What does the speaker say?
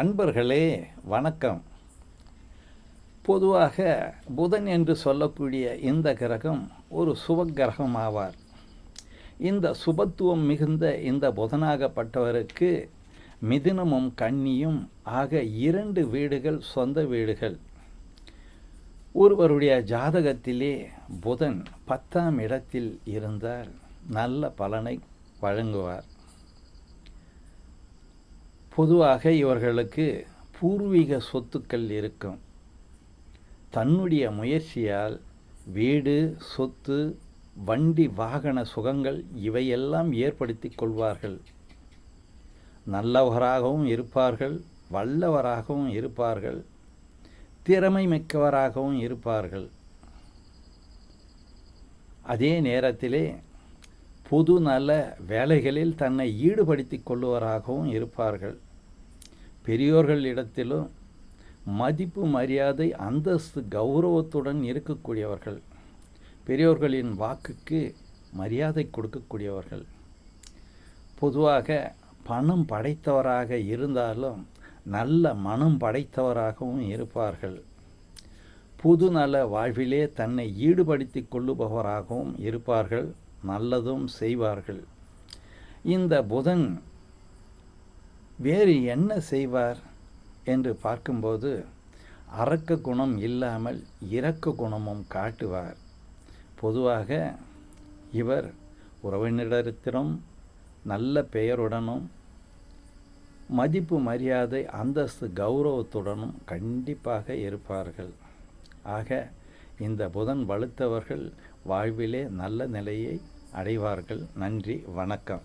அன்பர்களே வணக்கம். பொதுவாக புதன் என்று சொல்லக்கூடிய இந்த கிரகம் ஒரு சுபக்கிரகம் ஆவார் இந்த சுபத்துவம் மிகுந்த இந்த புதனாகப்பட்டவருக்கு மிதினமும் கன்னியும் ஆக இரண்டு வீடுகள் சொந்த வீடுகள். ஒருவருடைய ஜாதகத்திலே புதன் பத்தாம் இடத்தில் இருந்தால் நல்ல பலனை வழங்குவார். பொதுவாக இவர்களுக்கு பூர்வீக சொத்துக்கள் இருக்கும். தன்னுடைய முயற்சியால் வீடு சொத்து வண்டி வாகன சுகங்கள் இவையெல்லாம் ஏற்படுத்தி கொள்வார்கள். நல்லவராகவும் இருப்பார்கள் வல்லவராகவும் இருப்பார்கள் திறமை மிக்கவராகவும் இருப்பார்கள். அதே நேரத்திலே பொது நல வேலைகளில் தன்னை ஈடுபடுத்தி கொள்ளுவராகவும் இருப்பார்கள். பெரியோர்களிடத்திலும் மதிப்பு மரியாதை அந்தஸ்து கௌரவத்துடன் இருக்கக்கூடியவர்கள். பெரியோர்களின் வாக்குக்கு மரியாதை கொடுக்கக்கூடியவர்கள். பொதுவாக பணம் படைத்தவராக இருந்தாலும் நல்ல மனம் படைத்தவராகவும் இருப்பார்கள். புது நல வாழ்விலே தன்னை ஈடுபடுத்தி கொள்ளுபவராகவும் இருப்பார்கள் நல்லதும் செய்வார்கள். இந்த புதன் வேறு என்ன செய்வார்? என்று பார்க்கும்போது அரக்க குணம் இல்லாமல் இரக்க குணமும் காட்டுவார். பொதுவாக இவர் உறவினரிடத்திலும் நல்ல பெயருடனும் மதிப்பு மரியாதை அந்தஸ்து கௌரவத்துடனும் கண்டிப்பாக இருப்பார்கள். ஆக இந்த புதன் வலுத்தவர்கள் வாழ்விலே நல்ல நிலையை அடைவார்கள். நன்றி வணக்கம்.